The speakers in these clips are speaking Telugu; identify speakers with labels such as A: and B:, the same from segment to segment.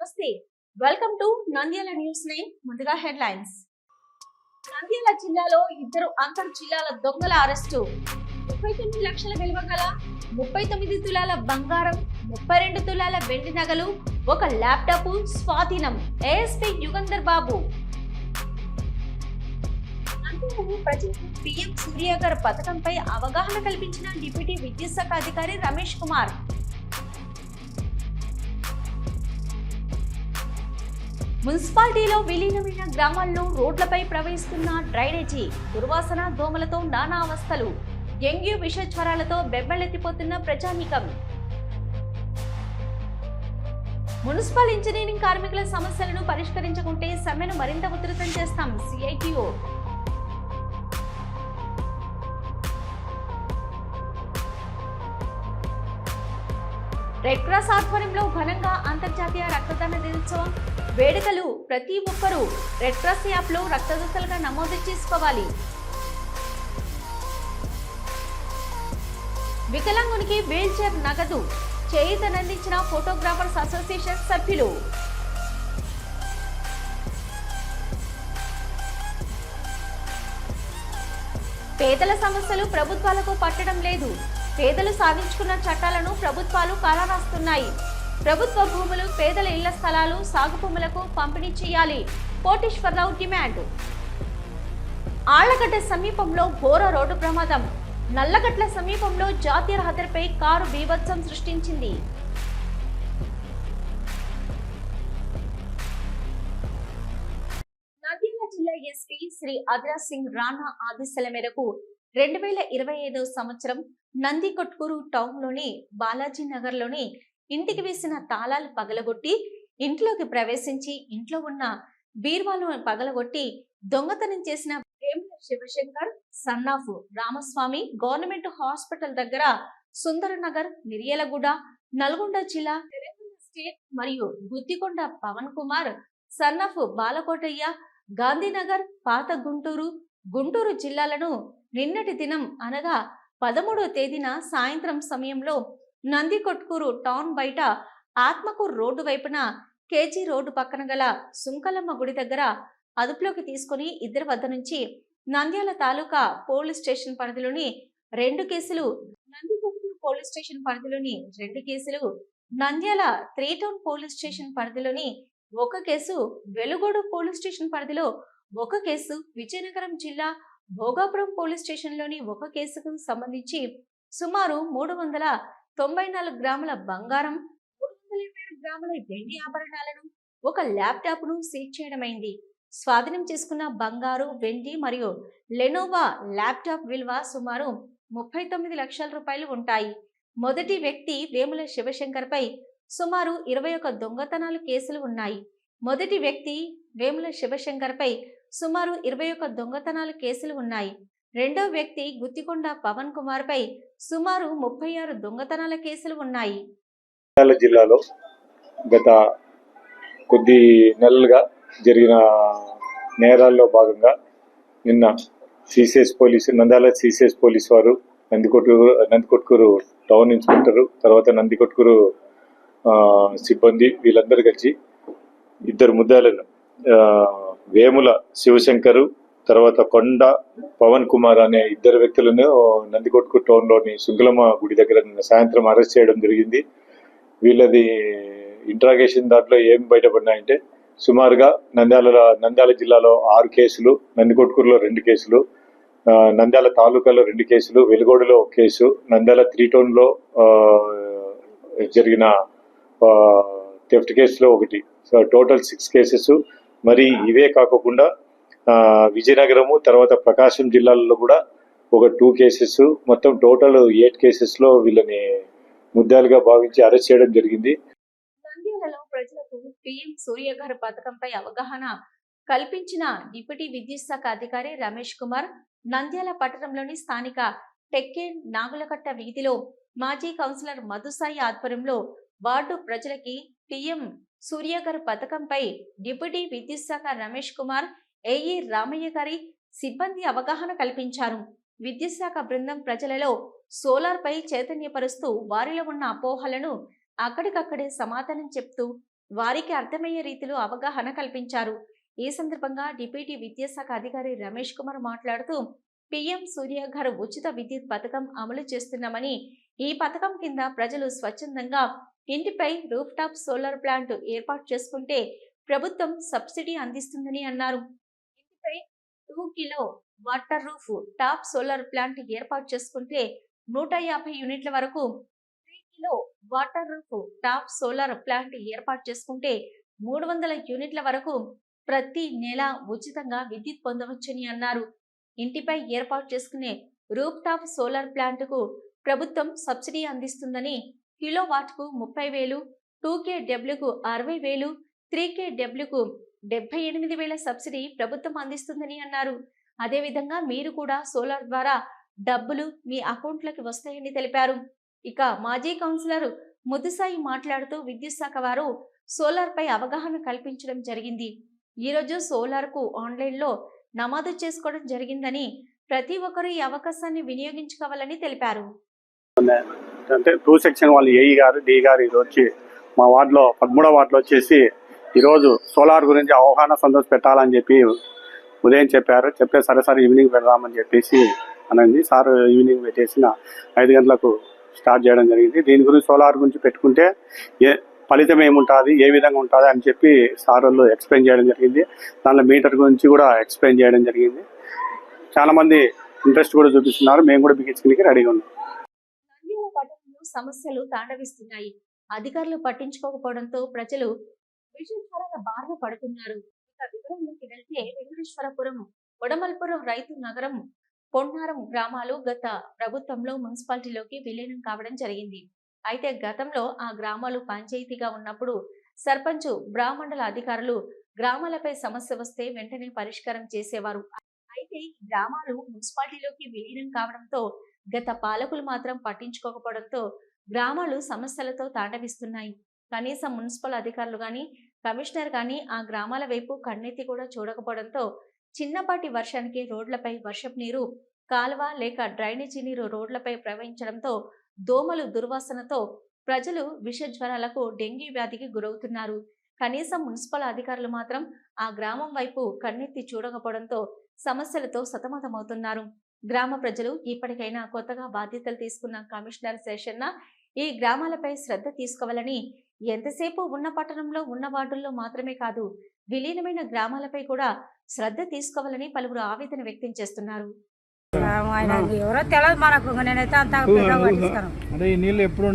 A: నమస్తే. Welcome to Nandyal news nine ముందుగా హెడ్లైన్స్. నంద్యాల జిల్లాలో ఇద్దరు అంతర్ జిల్లాల దొంగల అరెస్టు. ముప్పై తొమ్మిది లక్షల విలువ గల ముప్పై తొమ్మిది తులాల బంగారం ముప్పై రెండు తులాల వెండి నగలు ఒక ల్యాప్టాప్ స్వాధీనం. ఏఎస్పీ యుగంధర్ బాబు. నంద్యాలలో ప్రజలకు పీఎం సూర్యాగర్ పథకంపై అవగాహన కల్పించిన డిప్యూటీ విద్యుత్ శాఖ అధికారి రమేష్ కుమార్. మున్సిపాలిటీలో విలీనమైన గ్రామాల్లో రోడ్లపై ప్రవహిస్తున్న డ్రైనేజీ దుర్వాసన దోమలతో నానా అవస్థలు డెంగ్యూ విషజ్వరాలతో జ్వరాలతో ప్రజానీకం. మున్సిపల్ ఇంజనీరింగ్ కార్మికుల సమస్యలను పరిష్కరించకుంటే సమ్మెను మరింత ఉధృతం చేస్తాం సిఐటిఓ. రెడ్ క్రాస్ ఆధ్వర్యంలో ఘనంగా అంతర్జాతీయ రక్తదాన దినోత్సవం. వేడుకలు ప్రతి ఒక్కరూ రెడ్ క్రాస్ యాప్లో రక్తదాతలుగా నమోదు చేసుకోవాలి. వికలాంగునికి వీల్ చైర్ నగదు చేయితనందించిన ఫోటోగ్రాఫర్స్ అసోసియేషన్ సభ్యులు. పేదల సమస్యలు ప్రభుత్వాలకు పట్టడం లేదు. పేదలు సాధించుకున్న చట్టాలను ప్రభుత్వాలు కాలరాస్తున్నాయి. ప్రభుత్వ భూములు పేదల ఇళ్ళ స్థలాలు సాగు భూములకు పంపిణీ చేయాలి. కోటేశ్వరరావు డిమాండ్. ఆళ్ళగడ్డ సమీపంలో ఘోర రోడ్డు ప్రమాదం. నల్లగట్ల సమీపంలో జాతీయ రహదారిపై కారు బీభత్సం సృష్టించింది. నంద్యాల జిల్లా ఎస్పీ శ్రీ అదిరా సింగ్ రాణా ఆదేశాల మేరకు రెండు వేల ఇరవై ఐదో సంవత్సరం నంది కొట్కూరు టౌన్లోని బాలాజీ నగర్లోని ఇంటికి వేసిన తాళాలు పగలగొట్టి ఇంట్లోకి ప్రవేశించి ఇంట్లో ఉన్న బీర్వాను పగలగొట్టి దొంగతనం చేసిన Vemula Shivashankar son of Ramaswamy government hospital దగ్గర సుందరనగర్ మిరియలగూడ నల్గొండ జిల్లా తెలంగాణ స్టేట్ మరియు గుత్తికొండ పవన్ కుమార్ సన్నఫ్ బాలకోటయ్య గాంధీనగర్ పాత గుంటూరు గుంటూరు జిల్లాలను నిన్నటి దినం అనగా పదమూడో తేదీన సాయంత్రం సమయంలో నందికొట్కూరు టౌన్ బయట ఆత్మకూరు రోడ్డు వైపున కేజీ రోడ్డు పక్కన గల సుంకలమ్మ గుడి దగ్గర అదుపులోకి తీసుకుని ఇద్దరి వద్ద నుంచి నంద్యాల తాలూకా పోలీస్ స్టేషన్ పరిధిలోని రెండు కేసులు నందికొట్కూరు పోలీస్ స్టేషన్ పరిధిలోని రెండు కేసులు Nandyal three town police station పరిధిలోని ఒక కేసు వెలుగోడు పోలీస్ స్టేషన్ పరిధిలో ఒక కేసు విజయనగరం జిల్లా భోగాపురం పోలీస్ స్టేషన్లోని ఒక కేసుకు సంబంధించి సుమారు మూడు వందల తొంభై నాలుగు గ్రాముల బంగారం మూడు వందల ఇరవై గ్రాముల వెండి ఆభరణాలను ఒక ల్యాప్టాప్ను సీజ్ చేయడమైంది. స్వాధీనం చేసుకున్న బంగారు వెండి మరియు లెనోవా ల్యాప్టాప్ విలువ సుమారు ముప్పై తొమ్మిది లక్షల రూపాయలు ఉంటాయి. మొదటి వ్యక్తి వేముల శివశంకర్పై సుమారు ఇరవై ఒక దొంగతనాలు కేసులు ఉన్నాయి. మొదటి వ్యక్తి వేముల శివశంకర్పై సుమారు ఇరవై ఒక దొంగతనాలు కేసులు ఉన్నాయి. రెండో వ్యక్తి గుత్తికొండ పవన్ కుమార్ పై సుమారు ముప్పై ఆరు దొంగతనాల కేసులు ఉన్నాయి.
B: జిల్లాలో గత కొద్ది నెలలుగా జరిగిన నేరాల్లో భాగంగా నిన్న CCS police Nandyal CCS police వారు నందికొట్కూరు నందికొట్కూరు టౌన్ ఇన్స్పెక్టరు తర్వాత నందికొట్కూరు సిబ్బంది వీళ్ళందరూ కలిసి ఇద్దరు ముద్దాలను వేముల శివశంకరు తర్వాత కొండ పవన్ కుమార్ అనే ఇద్దరు వ్యక్తులను నందికొట్కు టౌన్లోని శుంకులమ్మ గుడి దగ్గర నిన్న సాయంత్రం అరెస్ట్ చేయడం జరిగింది. వీళ్ళది ఇంట్రాగేషన్ దాంట్లో ఏం బయటపడినాయంటే సుమారుగా నంద్యాల నంద్యాల జిల్లాలో ఆరు కేసులు నందికొట్కూరులో రెండు కేసులు నంద్యాల తాలూకాలో రెండు కేసులు వెలుగోడులో ఒక కేసు నంద్యాల త్రీ టౌన్లో జరిగిన థెఫ్ట్ కేసులో ఒకటి. సో టోటల్ సిక్స్ కేసెస్ మరి ఇవే కాకుండా విజయనగరము తర్వాత ప్రకాశం జిల్లాల్లో కూడా ఒక టూ కేసెస్ మొత్తం టోటల్ ఎయిట్ కేసెస్లో వీళ్ళని ముద్దాలుగా భావించి అరెస్ట్ చేయడం జరిగింది.
A: నంద్యాలలో ప్రజలకు పీఎం సూర్యఘర్ పథకంపై అవగాహన కల్పించిన డిప్యూటీ విద్యుత్ శాఖ అధికారి రమేష్ కుమార్ నంద్యాల పట్టణంలోని స్థానిక టెక్కే నాగులకట్ట వీధిలో మాజీ కౌన్సిలర్ మధుసాయి ఆధ్వర్యంలో వార్డు ప్రజలకి టీఎం సూర్యఘర్ పథకంపై డిప్యూటీ విద్యుత్ శాఖ రమేష్ కుమార్ ఏఈ రామయ్య గారి సిబ్బంది అవగాహన కల్పించారు. విద్యుత్ శాఖ బృందం ప్రజలలో సోలార్ పై చైతన్యపరుస్తూ వారిలో ఉన్న అపోహలను అక్కడికక్కడే సమాధానం చెప్తూ వారికి అర్థమయ్యే రీతిలో అవగాహన కల్పించారు. ఈ సందర్భంగా డిప్యూటీ విద్యాశాఖ అధికారి రమేష్ కుమార్ మాట్లాడుతూ పీఎం సూర్యఘర్ ఉచిత విద్యుత్ పథకం అమలు చేస్తున్నామని ఈ పథకం కింద ప్రజలు స్వచ్ఛందంగా ఇంటిపై రూఫ్ టాప్ సోలార్ ప్లాంట్ ఏర్పాటు చేసుకుంటే ప్రభుత్వం సబ్సిడీ అందిస్తుందని అన్నారు. ఇంటిపై two kilowatt rooftop solar plant ఏర్పాటు చేసుకుంటే నూట యాభై యూనిట్ల వరకు three kilowatt rooftop solar plant ఏర్పాటు చేసుకుంటే మూడు వందల యూనిట్ల వరకు ప్రతి నెల ఉచితంగా విద్యుత్ పొందవచ్చని అన్నారు. ఇంటిపై ఏర్పాటు చేసుకునే రూఫ్ టాప్ సోలార్ ప్లాంట్కు ప్రభుత్వం సబ్సిడీ అందిస్తుందని కిలోవాట్కు ముప్పై వేలు టూ కే డబ్ల్యూకు అరవై వేలు త్రీ కే డబ్ల్యూకు డెబ్బై ఎనిమిది వేల సబ్సిడీ ప్రభుత్వం అందిస్తుందని అన్నారు. అదేవిధంగా మీరు కూడా సోలార్ ద్వారా డబ్బులు మీ అకౌంట్లోకి వస్తాయని తెలిపారు. ఇక మాజీ కౌన్సిలర్ ముద్దుసాయి మాట్లాడుతూ విద్యుత్ శాఖ వారు సోలార్పై అవగాహన కల్పించడం జరిగింది. ఈరోజు సోలార్కు ఆన్లైన్లో నమోదు చేసుకోవడం జరిగిందని ప్రతి ఒక్కరూ ఈ అవకాశాన్ని వినియోగించుకోవాలని తెలిపారు.
C: అంటే టూ సెక్షన్ వాళ్ళు ఏఈ గారు డి గారు ఇది వచ్చి మా వార్డులో పదమూడో వార్డులో వచ్చేసి ఈరోజు సోలార్ గురించి అవగాహన సందర్శ పెట్టాలని చెప్పి ఉదయం చెప్పారు. చెప్పే సరే సరే ఈవినింగ్ పెడదామని చెప్పేసి అనండి. సార్ ఈవినింగ్ పెట్టేసిన ఐదు గంటలకు స్టార్ట్ చేయడం జరిగింది. దీని గురించి సోలార్ గురించి పెట్టుకుంటే ఏ ఫలితం ఏముంటుంది ఏ విధంగా ఉంటుంది అని చెప్పి సార్ వాళ్ళు ఎక్స్ప్లెయిన్ చేయడం జరిగింది. దానిలో మీటర్ గురించి కూడా ఎక్స్ప్లెయిన్ చేయడం జరిగింది. చాలామంది ఇంట్రెస్ట్ కూడా చూపిస్తున్నారు. మేము కూడా బిగించడానికి రెడీగా ఉన్నాం.
A: సమస్యలు తాండవిస్తున్నాయి. అధికారులు పట్టించుకోకపోవడంతో ప్రజలు విషజ్వరాల బారిన పడుతున్నారు. ఇక వివరంలోకి వెళ్తే వెంకటేశ్వరపురం ఉడమల్పురం రైతు నగరం పొన్నారం గ్రామాలు గత ప్రభుత్వంలో మున్సిపాలిటీలోకి విలీనం కావడం జరిగింది. అయితే గతంలో ఆ గ్రామాలు పంచాయతీగా ఉన్నప్పుడు సర్పంచ్ బ్రాహ్మండల అధికారులు గ్రామాలపై సమస్య వస్తే వెంటనే పరిష్కారం చేసేవారు. అయితే ఈ గ్రామాలు మున్సిపాలిటీలోకి విలీనం కావడంతో గత పాలకులు మాత్రం పట్టించుకోకపోవడంతో గ్రామాలు సమస్యలతో తాండవిస్తున్నాయి. కనీసం మున్సిపల్ అధికారులు కానీ కమిషనర్ కానీ ఆ గ్రామాల వైపు కన్నెత్తి కూడా చూడకపోవడంతో చిన్నపాటి వర్షానికి రోడ్లపై వర్షపు నీరు కాలువ లేక డ్రైనేజీ నీరు రోడ్లపై ప్రవహించడంతో దోమలు దుర్వాసనతో ప్రజలు విష జ్వరాలకు డెంగీ వ్యాధికి గురవుతున్నారు. కనీసం మున్సిపల్ అధికారులు మాత్రం ఆ గ్రామం వైపు కన్నెత్తి చూడకపోవడంతో సమస్యలతో సతమతమవుతున్నారు. గ్రామ ప్రజలు ఇప్పటికైనా కొత్తగా బాధ్యతలు తీసుకున్న కమిషనర్ శేషన్న ఈ గ్రామాలపై శ్రద్ధ తీసుకోవాలని ఎంతసేపు ఉన్న పట్టణంలో ఉన్న వార్డుల్లో మాత్రమే కాదు విలీనమైన గ్రామాలపై కూడా శ్రద్ధ తీసుకోవాలని పలువురు ఆవేదన వ్యక్తం చేస్తున్నారు.
D: ఎవరో తెలియదు మనకు. నేనైతే అంత
E: నీళ్ళు ఎప్పుడు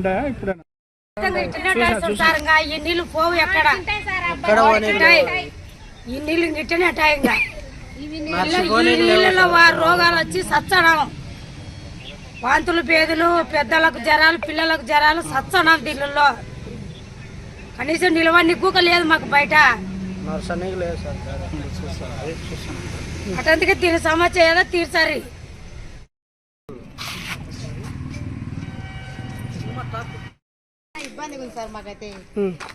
D: ఈ నీళ్ళు పోవు ఎక్కడ? ఉంటాయి. ఈ నీళ్ళు ఇట్టనే ఉంటాయి నీళ్ళలో రోగాలు వచ్చి సచ్చడం. వాంతులు పేదలు పెద్దలకు జ్వరాలు పిల్లలకు జ్వరాలు సచ్చడం దీనిలో. కనీసం నిలవని కూక లేదు మాకు బయట. అటందుకే దీని సమస్య ఏదో తీర్చారు
F: ఇబ్బందిగా ఉంది సార్ మాకైతే.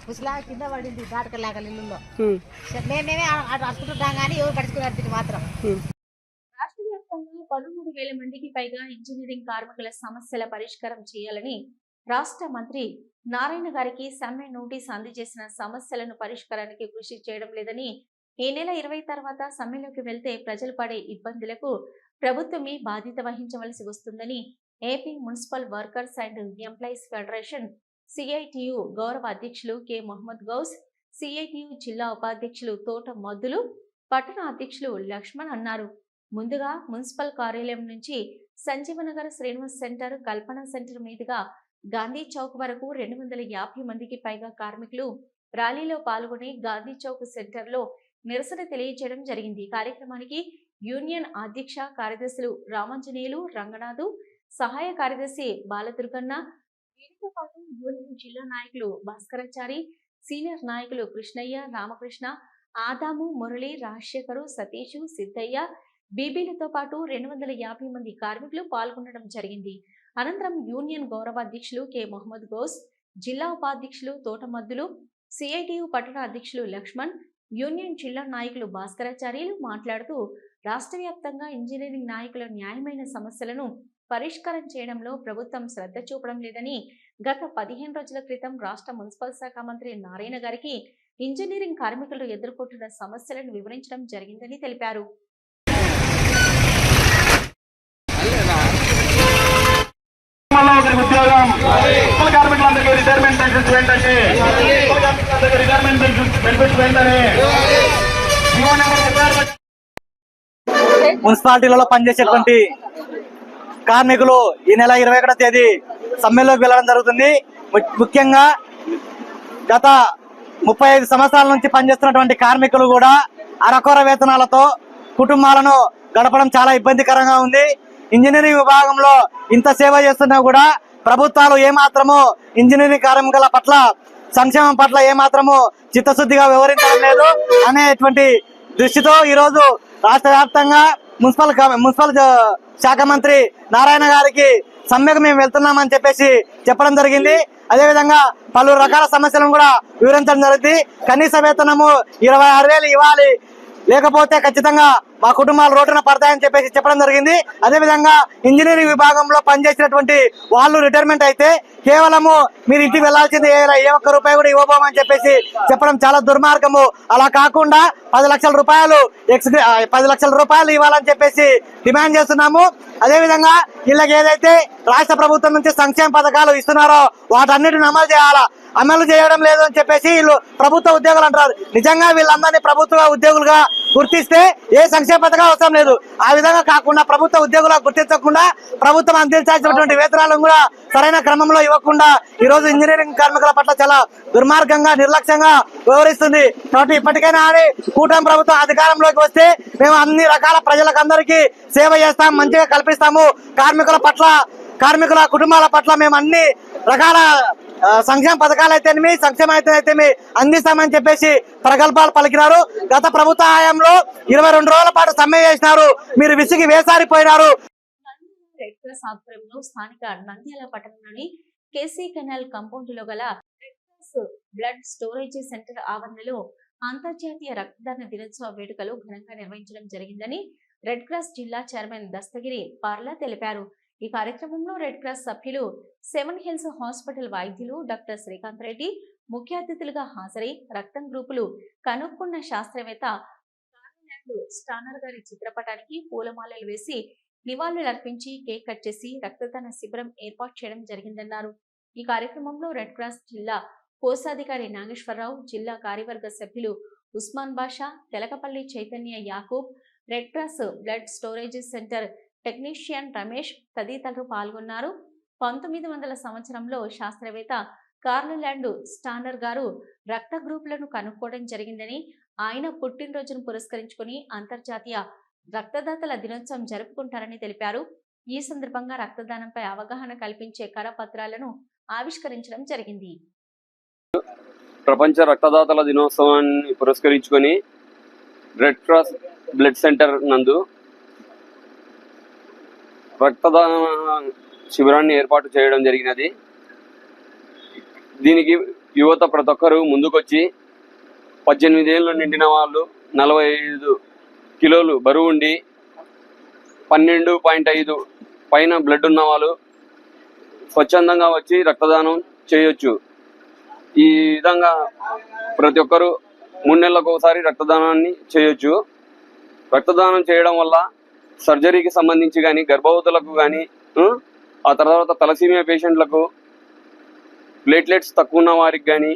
F: ముసలా కింద పడింది ఇల్లులో మేమేమే అడుకుంటున్నాం కానీ ఎవరు మాత్రం.
A: రాష్ట్ర వ్యాప్తంగా పదమూడు వేల మందికి పైగా ఇంజనీరింగ్ కార్మికుల సమస్యల పరిష్కారం చేయాలని రాష్ట్ర మంత్రి నారాయణ గారికి సమ్మె నోటీస్ అందజేసిన సమస్యలను పరిష్కారానికి కృషి చేయడం లేదని ఈ నెల ఇరవై తర్వాత సమ్మెలోకి వెళ్తే ప్రజలు పడే ఇబ్బందులకు ప్రభుత్వమే బాధ్యత వహించవలసి వస్తుందని AP municipal workers and employees federation CITU గౌరవ అధ్యక్షులు కె. మొహమ్మద్ గౌస్ సిఐటియు జిల్లా ఉపాధ్యక్షులు తోట మద్దులు పట్టణ అధ్యక్షులు లక్ష్మణ్ అన్నారు. ముందుగా మున్సిపల్ కార్యాలయం నుంచి సంజీవనగర్ శ్రీనివాస్ సెంటర్ కల్పన సెంటర్ మీదుగా గాంధీ చౌక్ వరకు రెండు వందల యాభై మందికి పైగా కార్మికులు ర్యాలీలో పాల్గొని గాంధీ చౌక్ సెంటర్లో నిరసన తెలియజేయడం జరిగింది. కార్యక్రమానికి యూనియన్ అధ్యక్ష కార్యదర్శులు రామాంజనేయులు రంగనాథు సహాయ కార్యదర్శి బాలదుర్గన్న వీరితో పాటు యూనియన్ జిల్లా నాయకులు భాస్కరాచారి సీనియర్ నాయకులు కృష్ణయ్య రామకృష్ణ ఆదాము మురళి రాజశేఖరు సతీషు సిద్ధయ్య బీబీలతో పాటు రెండు వందల యాభై మంది కార్మికులు పాల్గొనడం జరిగింది. అనంతరం యూనియన్ గౌరవాధ్యక్షులు కె. మొహమ్మద్ గౌస్ జిల్లా ఉపాధ్యక్షులు తోటమద్దులు సిఐటియు పట్టణ అధ్యక్షులు లక్ష్మణ్ యూనియన్ జిల్లా నాయకులు భాస్కరాచార్యులు మాట్లాడుతూ రాష్ట్ర వ్యాప్తంగా ఇంజనీరింగ్ నాయకుల న్యాయమైన సమస్యలను పరిష్కారం చేయడంలో ప్రభుత్వం శ్రద్ధ చూపడం లేదని గత పదిహేను రోజుల క్రితం రాష్ట్ర మున్సిపల్ శాఖ మంత్రి నారాయణ గారికి ఇంజనీరింగ్ కార్మికులు ఎదుర్కొంటున్న సమస్యలను వివరించడం జరిగిందని తెలిపారు.
G: ఉద్యోగం కార్మికులందరికీ రిటైర్మెంట్ బెనిఫిట్స్ వెంటనే కార్మికులందరికీ రిటైర్మెంట్ బెనిఫిట్స్ వెంటనే
H: మున్సిపాలిటీలలో పనిచేసేటువంటి కార్మికులు ఈ నెల ఇరవై ఒకటో తేదీ సమ్మెలోకి వెళ్ళడం జరుగుతుంది. ము- ముఖ్యంగా గత ముప్పై ఐదు సంవత్సరాల నుంచి పనిచేస్తున్నటువంటి కార్మికులు కూడా అరకొర వేతనాలతో కుటుంబాలను గడపడం చాలా ఇబ్బందికరంగా ఉంది. ఇంజనీరింగ్ విభాగంలో ఇంత సేవ చేస్తున్నా కూడా ప్రభుత్వాలు ఏమాత్రము ఇంజనీరింగ్ కార్మికుల పట్ల సంక్షేమం పట్ల ఏమాత్రము చిత్తశుద్ధిగా వివరించడం లేదు అనేటువంటి దృష్టితో ఈ రోజు రాష్ట్ర వ్యాప్తంగా మున్సిపల్ మున్సిపల్ శాఖ మంత్రి నారాయణ గారికి సమ్మెకు మేము వెళ్తున్నామని చెప్పేసి చెప్పడం జరిగింది. అదేవిధంగా పలు రకాల సమస్యలను కూడా వివరించడం జరిగింది కనీస వేతనము ఇరవై ఆరు వేలు ఇవ్వాలి. లేకపోతే ఖచ్చితంగా మా కుటుంబాలు రోడ్డున పడతాయని చెప్పేసి చెప్పడం జరిగింది. అదేవిధంగా ఇంజనీరింగ్ విభాగంలో పనిచేసినటువంటి వాళ్ళు రిటైర్మెంట్ అయితే కేవలము మీరు ఇంటికి వెళ్ళాల్సింది ఏ ఏ ఒక్క రూపాయి కూడా ఇవ్వబోమని చెప్పేసి చెప్పడం చాలా దుర్మార్గము. అలా కాకుండా పది లక్షల రూపాయలు ఎక్స్ పది లక్షల రూపాయలు ఇవ్వాలని చెప్పేసి డిమాండ్ చేస్తున్నాము. అదేవిధంగా వీళ్ళకి ఏదైతే రాష్ట్ర ప్రభుత్వం నుంచి సంక్షేమ పథకాలు ఇస్తున్నారో వాటన్నిటిని అమలు చేయాలా? అమలు చేయడం లేదు అని చెప్పేసి వీళ్ళు ప్రభుత్వ ఉద్యోగులు అంటారు నిజంగా వీళ్ళందరినీ ప్రభుత్వ ఉద్యోగులుగా గుర్తిస్తే ఏ సంక్షేమ పథకం అవసరం లేదు. ఆ విధంగా కాకుండా ప్రభుత్వ ఉద్యోగులుగా గుర్తించకుండా ప్రభుత్వం అందించాల్సినటువంటి వేతనాలను కూడా సరైన క్రమంలో ఇవ్వకుండా ఈ రోజు ఇంజనీరింగ్ కార్మికుల పట్ల చాలా దుర్మార్గంగా నిర్లక్ష్యంగా వ్యవహరిస్తుంది. కాబట్టి ఇప్పటికైనా అని కూటమి ప్రభుత్వం అధికారంలోకి వస్తే మేము అన్ని రకాల ప్రజలకందరికీ సేవ చేస్తాం మంచిగా కల్పిస్తాము. కార్మికుల పట్ల కార్మికుల కుటుంబాల పట్ల మేము అన్ని రకాల సంక్షేమ పథకాలు అయితేనేమి సంక్షేమ అయితేనేమి అందిస్తామని చెప్పేసి ప్రగల్భాలు పలికినారు. గత ప్రభుత్వ హయాంలో ఇరవై రెండు రోజుల పాటు సమ్మె చేసినారు. మీరు విసిగి వేసారిపోయినారు.
A: రెడ్ క్రాస్ ఆధ్వర్యంలో స్థానిక నంద్యాల పట్టణంలోని కేసీ కెనాల్ కంపౌండ్లో గల red cross blood storage center ఆవరణలో అంతర్జాతీయ రక్తదాన దినోత్సవ వేడుకలు ఘనంగా నిర్వహించడం జరిగిందని రెడ్ క్రాస్ జిల్లా చైర్మన్ దస్తగిరి పార్లా తెలిపారు. ఈ కార్యక్రమంలో రెడ్ క్రాస్ సభ్యులు సెవెన్ హిల్స్ హాస్పిటల్ వైద్యులు డాక్టర్ శ్రీకాంత్ రెడ్డి ముఖ్య అతిథులుగా హాజరై రక్తం గ్రూపులు కనుక్కున్న శాస్త్రవేత్త స్టానర్ గారి చిత్రపటానికి పూలమాలలు వేసి నివాళులర్పించి కేక్ కట్ చేసి రక్తదాన శిబిరం ఏర్పాటు చేయడం జరిగిందన్నారు. ఈ కార్యక్రమంలో రెడ్ క్రాస్ జిల్లా కోశాధికారి నాగేశ్వరరావు జిల్లా కార్యవర్గ సభ్యులు Usman Basha Telakapalli Chaitanya Yakub red cross blood storage center technician Ramesh తదితరులు పాల్గొన్నారు. పంతొమ్మిది వందల సంవత్సరంలో శాస్త్రవేత్త కార్లులాండ్ స్టానర్ గారు రక్త గ్రూపులను కనుక్కోవడం జరిగిందని ఆయన పుట్టినరోజును పురస్కరించుకొని అంతర్జాతీయ రక్తదాతల దినోత్సవం జరుపుకుంటారని తెలిపారు. ఈ సందర్భంగా రక్తదానంపై అవగాహన కల్పించే కరపత్రాలను ఆవిష్కరించడం జరిగింది.
I: ప్రపంచ రక్తదాతల దినోత్సవాన్ని పురస్కరించుకొని రెడ్ క్రాస్ బ్లడ్ సెంటర్ నందు రక్తదాన శిబిరాన్ని ఏర్పాటు చేయడం జరిగినది. దీనికి యువత ప్రతి ఒక్కరూ ముందుకొచ్చి పద్దెనిమిదేళ్ళు నిండిన వాళ్ళు నలభై ఐదు కిలోలు బరువు ఉండి పన్నెండు పాయింట్ ఐదు పైన బ్లడ్ ఉన్న వాళ్ళు స్వచ్ఛందంగా వచ్చి రక్తదానం చేయొచ్చు. ఈ విధంగా ప్రతి ఒక్కరూ మూడు నెలలకు ఒకసారి రక్తదానాన్ని చేయొచ్చు. రక్తదానం చేయడం వల్ల సర్జరీకి సంబంధించి కానీ గర్భవతులకు కానీ ఆ తర్వాత తలసీమియా పేషెంట్లకు ప్లేట్లెట్స్ తక్కువ ఉన్న వారికి కానీ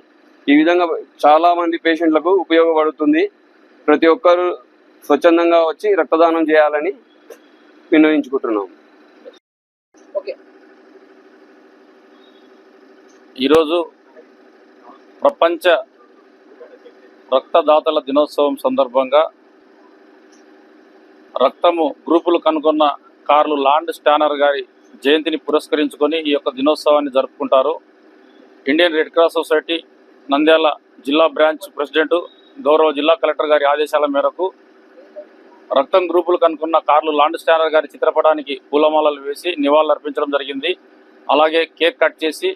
I: ఈ విధంగా చాలా మంది పేషెంట్లకు ఉపయోగపడుతుంది. ప్రతి ఒక్కరూ స్వచ్ఛందంగా వచ్చి రక్తదానం చేయాలని విన్నవించుకుంటున్నాం.
J: ఈరోజు ప్రపంచ రక్తదాతల దినోత్సవం సందర్భంగా రక్తము గ్రూపులు కనుగొన్న కార్లు లాండ్ స్టానర్ గారి జయంతిని పురస్కరించుకొని ఈ యొక్క దినోత్సవాన్ని జరుపుకుంటారు. Indian red cross society Nandyal జిల్లా బ్రాంచ్ ప్రెసిడెంట్ గౌరవ జిల్లా కలెక్టర్ గారి ఆదేశాల మేరకు రక్తం గ్రూపులు కనుక్కున్న కార్లు లాండ్ స్టానర్ గారి చిత్రపటానికి పూలమాలలు వేసి నివాళులు అర్పించడం జరిగింది. అలాగే కేక్ కట్ చేసి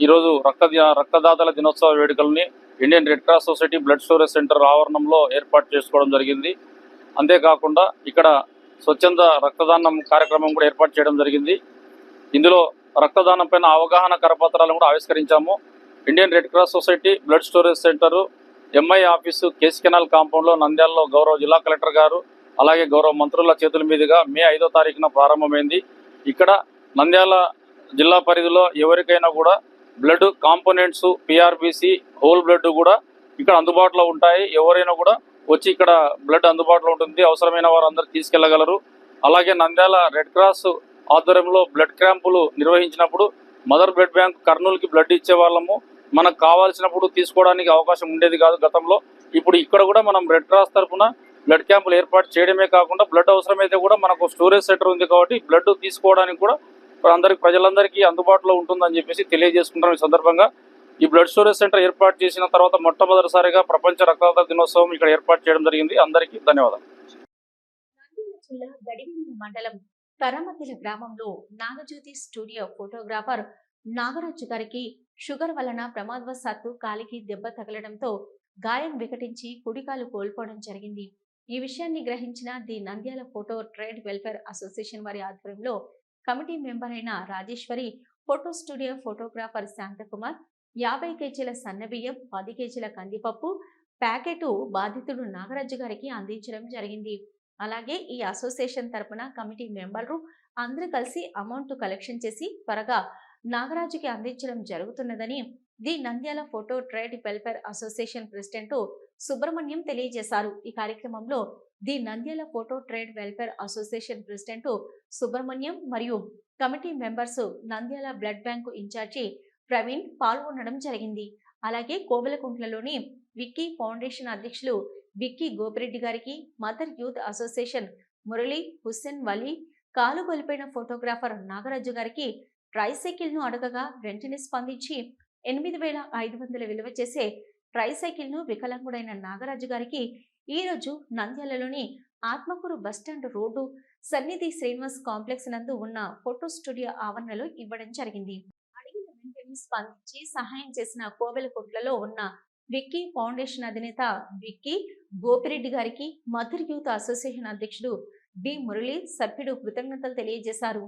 J: ఈరోజు రక్త రక్తదాతల దినోత్సవ వేడుకల్ని Indian red cross society blood storage center ఆవరణంలో ఏర్పాటు చేసుకోవడం జరిగింది. అంతేకాకుండా ఇక్కడ స్వచ్ఛంద రక్తదానం కార్యక్రమం కూడా ఏర్పాటు చేయడం జరిగింది. ఇందులో రక్తదానం పైన అవగాహన కరపత్రాలను కూడా ఆవిష్కరించాము. Indian red cross society blood storage center MI office KC canal కాంపౌండ్లో నంద్యాలలో గౌరవ జిల్లా కలెక్టర్ గారు అలాగే గౌరవ మంత్రుల చేతుల మీదుగా మే ఐదో తారీఖున ప్రారంభమైంది. ఇక్కడ నంద్యాల జిల్లా పరిధిలో ఎవరికైనా కూడా blood components PRBC whole blood కూడా ఇక్కడ అందుబాటులో ఉంటాయి. ఎవరైనా కూడా వచ్చి ఇక్కడ బ్లడ్ అందుబాటులో ఉంటుంది. అవసరమైన వారు అందరు తీసుకెళ్ళగలరు అలాగే నంద్యాల రెడ్ క్రాస్ ఆధ్వర్యంలో బ్లడ్ క్యాంపులు నిర్వహించినప్పుడు మదర్ బ్లడ్ బ్యాంక్ కర్నూలుకి బ్లడ్ ఇచ్చే వాళ్ళము మనకు కావాల్సినప్పుడు తీసుకోవడానికి అవకాశం ఉండేది కాదు గతంలో. ఇప్పుడు ఇక్కడ కూడా మనం రెడ్ క్రాస్ తరఫున బ్లడ్ క్యాంపులు ఏర్పాటు చేయడమే కాకుండా బ్లడ్ అవసరమైతే కూడా మనకు స్టోరేజ్ సెంటర్ ఉంది కాబట్టి బ్లడ్ తీసుకోవడానికి కూడా అందరికి ప్రజలందరికీ అందుబాటులో ఉంటుందని చెప్పేసి తెలియజేసుకుంటాం ఈ సందర్భంగా. ఈ బ్లడ్ స్టోరేజ్ సెంటర్ ఏర్పాటు చేసిన తర్వాత మొట్టమొదటిసారిగా ప్రపంచ రక్తదాత దినోత్సవం ఇక్కడ ఏర్పాటు చేయడం జరిగింది. అందరికీ ధన్యవాదాలు.
A: జిల్లా మండలం తరమతిల గ్రామంలో నాగజ్యోతి స్టూడియో ఫోటోగ్రాఫర్ నాగరాజు గారికి షుగర్ వలన ప్రమాదవశాత్తు కాలికి దెబ్బ తగలడంతో గాయం వికటించి కుడికాలు కోల్పోవడం జరిగింది. ఈ విషయాన్ని గ్రహించిన the Nandyal photo trade welfare association వారి ఆధ్వర్యంలో కమిటీ మెంబర్ అయిన Rajeswari photo studio photographer Shanthakumar యాభై కేజీల సన్నబియ్యం పది కేజీల కందిపప్పు ప్యాకెటు బాధితుడు నాగరాజు గారికి అందించడం జరిగింది. అలాగే ఈ అసోసియేషన్ తరపున కమిటీ మెంబర్లు అందరూ కలిసి అమౌంట్ కలెక్షన్ చేసి త్వరగా నాగరాజుకి అందించడం జరుగుతున్నదని the Nandyal photo trade welfare association president Subrahmanyam తెలియజేశారు. ఈ కార్యక్రమంలో the Nandyal photo trade welfare association president Subrahmanyam మరియు committee members Nandyal blood bank incharge Praveen పాల్గొనడం జరిగింది. అలాగే కోవెలకుంట్లలోని విక్కీ ఫౌండేషన్ అధ్యక్షులు విక్కీ గోపిరెడ్డి గారికి mother youth association Murali Hussain Vali కాలు కోల్పోయిన ఫోటోగ్రాఫర్ నాగరాజు గారికి ట్రైసైకిల్ను అడగగా వెంటనే స్పందించి ఎనిమిది వేల ఐదు వందల విలువ చేసే ట్రైసైకిల్ను వికలాంగుడైన నాగరాజు గారికి ఈరోజు నంద్యాలలోని ఆత్మకూరు బస్టాండ్ రోడ్డు సన్నిధి శ్రీనివాస్ కాంప్లెక్స్ నందు ఉన్న ఫోటో స్టూడియో ఆవరణలో ఇవ్వడం జరిగింది. స్పందించి సహాయం చేసిన కోవెలకొట్లలో ఉన్న విక్కీ ఫౌండేషన్ అధినేత విక్కీ గోపిరెడ్డి గారికి మధుర్ యూత్ అసోసియేషన్ అధ్యక్షుడు డి మురళి సభ్యుడు కృతజ్ఞతలు తెలియజేశారు.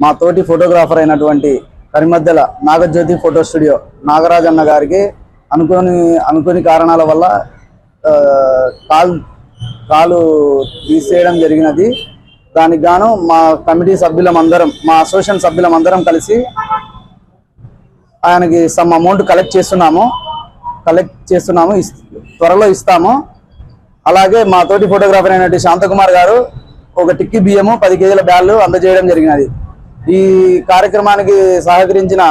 H: మా తోటి ఫోటోగ్రాఫర్ అయినటువంటి కరిమద్దెల నాగజ్యోతి ఫోటో స్టూడియో నాగరాజ్ అన్న గారికి అనుకోని అనుకోని కారణాల వల్ల కాల్ కాలు కాలు తీసేయడం జరిగినది. దానికి గాను మా కమిటీ సభ్యులమందరం మా అసోసియేషన్ సభ్యులమందరం కలిసి ఆయనకి సమ్ అమౌంట్ కలెక్ట్ చేస్తున్నాము. కలెక్ట్ చేస్తున్నాము ఇస్- త్వరలో ఇస్తాము. అలాగే మా తోటి ఫోటోగ్రాఫర్ అయినటువంటి శాంతకుమార్ గారు ఒక టిక్కీ బియ్యము పది కేజీల బ్యాళ్ళు అందజేయడం జరిగినది. ఈ కార్యక్రమానికి సహకరించిన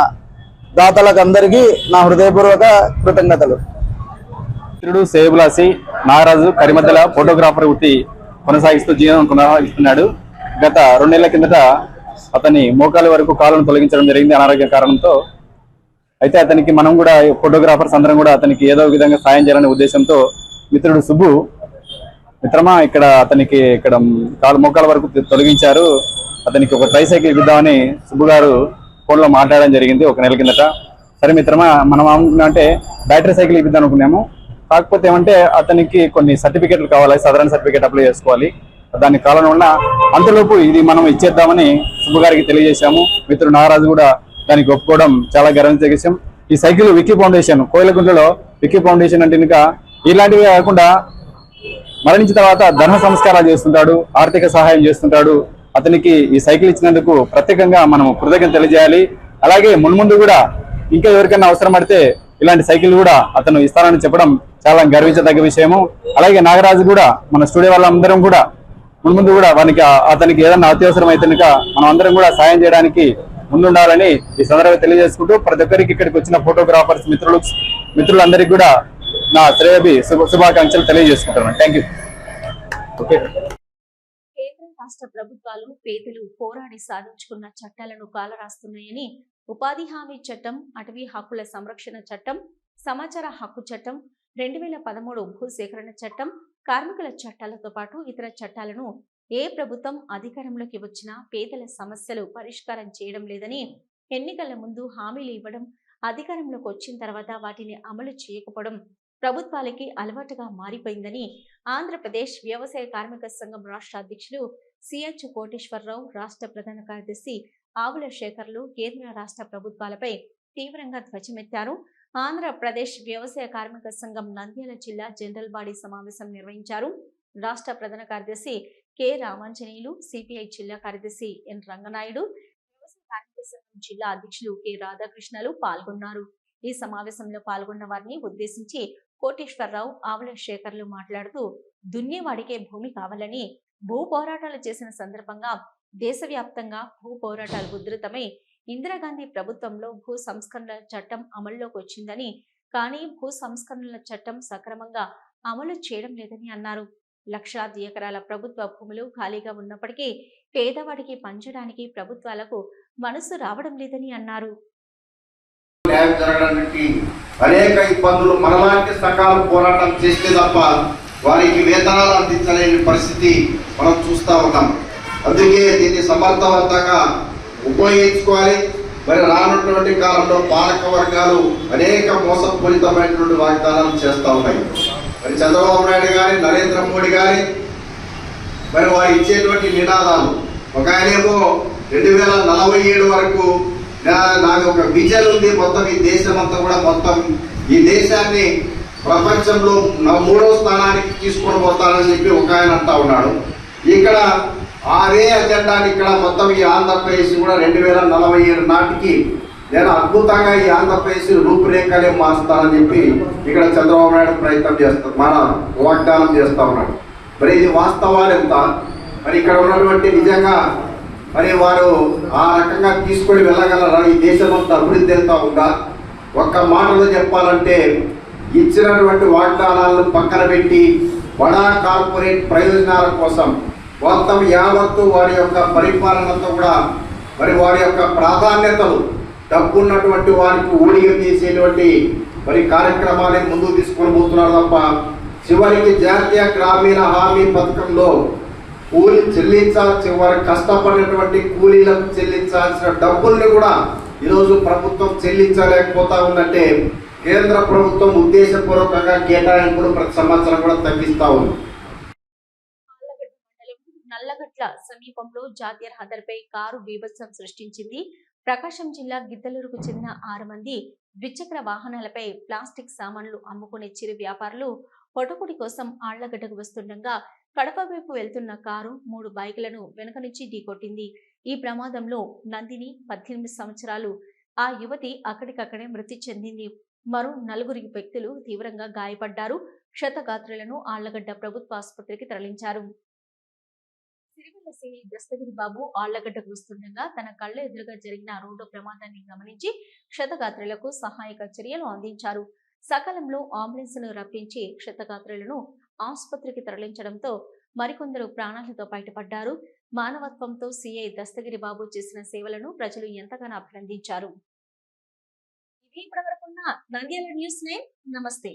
H: దాతలకు అందరికీ నా హృదయపూర్వక కృతజ్ఞతలు.
K: మిత్రుడు సేబులాసి నాగరాజు కరిమద్దల ఫోటోగ్రాఫర్ వృత్తి కొనసాగిస్తూ జీవనం కొనసాగిస్తున్నాడు. గత రెండు నెలల కిందట అతని మోకాల వరకు కాలను తొలగించడం జరిగింది అనారోగ్య కారణంతో. అయితే అతనికి మనం కూడా ఫోటోగ్రాఫర్స్ అందరం కూడా అతనికి ఏదో విధంగా సాయం చేయాలనే ఉద్దేశంతో మిత్రుడు సుబ్బు మిత్రమా ఇక్కడ అతనికి ఇక్కడ కాలు మోకాల వరకు తొలగించారు. అతనికి ఒక ట్రైసైకిల్ ఇద్దామని సుబ్బు గారు ఫోన్లో మాట్లాడడం జరిగింది ఒక నెల కిందట. సరే మిత్రమా మనం అంటే బ్యాటరీ సైకిల్ ఇద్దాం అనుకున్నాము. కాకపోతే ఏమంటే అతనికి కొన్ని సర్టిఫికెట్లు కావాలి సాధారణ సర్టిఫికెట్ అప్లై చేసుకోవాలి. దానికి కాలం వల్ల అంతలోపు ఇది మనం ఇచ్చేద్దామని సుబ్బు గారికి తెలియజేశాము. మిత్రుడు నాగరాజు కూడా దానికి ఒప్పుకోవడం చాలా గర్వించే విషయం ఈ సైకిల్ విక్కీ ఫౌండేషన్ కోయిలకుంటలో విక్కీ ఫౌండేషన్ అంటే ఇంకా ఇలాంటివి కాకుండా మరణించిన తర్వాత ధర్మ సంస్కారాలు చేస్తుంటాడు ఆర్థిక సహాయం చేస్తుంటాడు. అతనికి ఈ సైకిల్ ఇచ్చినందుకు ప్రత్యేకంగా మనం కృతజ్ఞత తెలియజేయాలి. అలాగే మున్ముందు కూడా ఇంకా ఎవరికైనా అవసరం పడితే ఇలాంటి సైకిల్ కూడా అతను ఇస్తానని చెప్పడం చాలా గర్వించదగ్గ విషయము. అలాగే నాగరాజు కూడా మన స్టూడియో వాళ్ళందరం కూడా మున్ముందు కూడా వానికి అతనికి ఏదైనా అత్యవసరం అయితే మనం అందరం కూడా సాయం చేయడానికి ముందుండాలని ఈ సందర్భంగా తెలియజేసుకుంటూ ప్రతి ఒక్కరికి ఇక్కడికి వచ్చిన ఫోటోగ్రాఫర్స్ మిత్రులు మిత్రులందరికీ కూడా నా శ్రేయబి శుభ శుభాకాంక్షలు తెలియజేసుకుంటున్నాను. Thank you okay.
A: రాష్ట్ర ప్రభుత్వాలు పేదలు పోరాడి సాధించుకున్న చట్టాలను కాలరాస్తున్నాయని ఉపాధి హామీ చట్టం అటవీ హక్కుల సంరక్షణ చట్టం సమాచార హక్కు చట్టం రెండు వేల పదమూడు భూసేకరణ చట్టం కార్మికుల చట్టాలతో పాటు ఇతర చట్టాలను ఏ ప్రభుత్వం అధికారంలోకి వచ్చినా పేదల సమస్యలు పరిష్కారం చేయడం లేదని ఎన్నికల ముందు హామీలు ఇవ్వడం అధికారంలోకి వచ్చిన తర్వాత వాటిని అమలు చేయకపోవడం ప్రభుత్వాలకి అలవాటుగా మారిపోయిందని ఆంధ్రప్రదేశ్ వ్యవసాయ కార్మిక సంఘం రాష్ట్ర అధ్యక్షులు సిహెచ్ కోటేశ్వరరావు రాష్ట్ర ప్రధాన కార్యదర్శి ఆవుల శేఖర్లు కేంద్ర రాష్ట్ర ప్రభుత్వాలపై తీవ్రంగా ధ్వజమెత్తారు. ఆంధ్రప్రదేశ్ వ్యవసాయ కార్మిక సంఘం నంద్యాల జిల్లా జనరల్ బాడీ సమావేశం నిర్వహించారు. రాష్ట్ర ప్రధాన కార్యదర్శి కె. రామాంజనేయులు సిపిఐ జిల్లా కార్యదర్శి ఎన్. రంగనాయుడు వ్యవసాయ కార్మిక సంఘం జిల్లా అధ్యక్షులు కె. రాధాకృష్ణలు పాల్గొన్నారు. ఈ సమావేశంలో పాల్గొన్న వారిని ఉద్దేశించి కోటేశ్వరరావు ఆవుల శేఖర్లు మాట్లాడుతూ దున్నేవాడికే భూమి కావాలని భూ పోరాటాలు చేసిన సందర్భంగా దేశవ్యాప్తంగా భూ పోరాటాలు ఉధృతమై ఇందిరాగాంధీ ప్రభుత్వంలో భూ సంస్కరణల చట్టం అమల్లోకి వచ్చిందని కానీ భూ సంస్కరణల చట్టం సక్రమంగా అమలు చేయడం లేదని అన్నారు. లక్షాది ఎకరాల ప్రభుత్వ భూములు ఖాళీగా ఉన్నప్పటికీ పేదవాడికి పంచడానికి ప్రభుత్వాలకు మనసు రావడం లేదని అన్నారు.
G: న్యాయం జరగడానికి అనేక ఇబ్బందులు మనలాంటి సకాల పోరాటం చేస్తే తప్ప వారికి వేతనాలు అందించలేని పరిస్థితి మనం చూస్తూ ఉన్నాం. అందుకే దీన్ని సమర్థవంతంగా ఉపయోగించుకోవాలి. మరి రానున్నటువంటి కాలంలో పాలక వర్గాలు అనేక మోసపూరితమైనటువంటి వాగ్దానాలు చేస్తూ ఉన్నాయి. మరి చంద్రబాబు నాయుడు గారి నరేంద్ర మోడీ గారి మరి వారు ఇచ్చేటువంటి నినాదాలు. ఒక ఆయనేమో రెండు వేల నలభై ఏడు వరకు నాకు ఒక విజన్ ఉంది. మొత్తం ఈ దేశం అంతా కూడా మొత్తం ఈ దేశాన్ని ప్రపంచంలో నా మూడో స్థానానికి తీసుకొని పోతానని చెప్పి ఒక ఆయన అంటా ఉన్నాడు. ఇక్కడ అదే అజెండాని ఇక్కడ మొత్తం ఈ ఆంధ్రప్రదేశ్ కూడా రెండు వేల నలభై ఏడు నాటికి నేను అద్భుతంగా ఈ ఆంధ్రప్రదేశ్ రూపురేఖలే మారుస్తానని చెప్పి ఇక్కడ చంద్రబాబు నాయుడు ప్రయత్నం చేస్తా మన వాగ్దానం చేస్తా ఉన్నాడు. మరి ఇది వాస్తవాలు ఎంత? మరి ఇక్కడ ఉన్నటువంటి నిజంగా మరి వారు ఆ రకంగా తీసుకొని వెళ్ళగలరా? ఈ దేశం అంతా అభివృద్ధి ఎంత ఉందా? ఒక్క మాటలో చెప్పాలంటే ఇచ్చినటువంటి వాగ్దానాలను పక్కన పెట్టి బడా కార్పొరేట్ ప్రయోజనాల కోసం మొత్తం యావత్తు వారి యొక్క పరిపాలనతో కూడా మరి వారి యొక్క ప్రాధాన్యతలు డబ్బున్నటువంటి వారికి ఊడిగం చేసేటువంటి మరి కార్యక్రమాన్ని ముందుకు తీసుకొని పోతున్నారు తప్ప చివరికి జాతీయ గ్రామీణ హామీ పథకంలో కూలి చెల్లించాల్సి వారికి కష్టపడినటువంటి కూలీలకు చెల్లించాల్సిన డబ్బుల్ని కూడా ఈరోజు ప్రభుత్వం చెల్లించలేకపోతా ఉందంటే కేంద్ర ప్రభుత్వం ఉద్దేశపూర్వకంగా కేటాయింపులు ప్రతి సంవత్సరం కూడా తగ్గిస్తా ఉంది.
A: నల్లగట్ల సమీపంలో జాతీయ రహదారిపై కారు బీభత్సం సృష్టించింది. ప్రకాశం జిల్లా గిద్దలూరుకు చెందిన ఆరు మంది ద్విచక్ర వాహనాలపై ప్లాస్టిక్ సామాన్లు అమ్ముకునే చిరు వ్యాపారులు పొటకుడి కోసం ఆళ్ళగడ్డకు వస్తుండగా కడప వైపు వెళ్తున్న కారు మూడు బైకులను వెనుక నుంచి ఢీకొట్టింది. ఈ ప్రమాదంలో నందిని పద్దెనిమిది సంవత్సరాలు. ఆ యువతి అక్కడికక్కడే మృతి చెందింది. మరో నలుగురి వ్యక్తులు తీవ్రంగా గాయపడ్డారు. క్షతగాత్రులను ఆళ్ళగడ్డ ప్రభుత్వ ఆసుపత్రికి తరలించారు. సిరివెల్ల సిఐ దస్తగిరి బాబు ఆళ్ళగడ్డకు వస్తుండగా తన కళ్ళ ఎదురుగా జరిగిన రోడ్డు ప్రమాదాన్ని గమనించి క్షతగాత్రులకు సహాయక చర్యలు అందించారు. సకాలంలో అంబులెన్స్ను రప్పించి క్షతగాత్రులను ఆసుపత్రికి తరలించడంతో మరికొందరు ప్రాణాలతో బయటపడ్డారు. మానవత్వంతో సిఐ దస్తగిరి బాబు చేసిన సేవలను ప్రజలు ఎంతగానో అభినందించారు. ఇవి ఇప్పటివరకున్న నంద్యాల న్యూస్ నైన్. నమస్తే.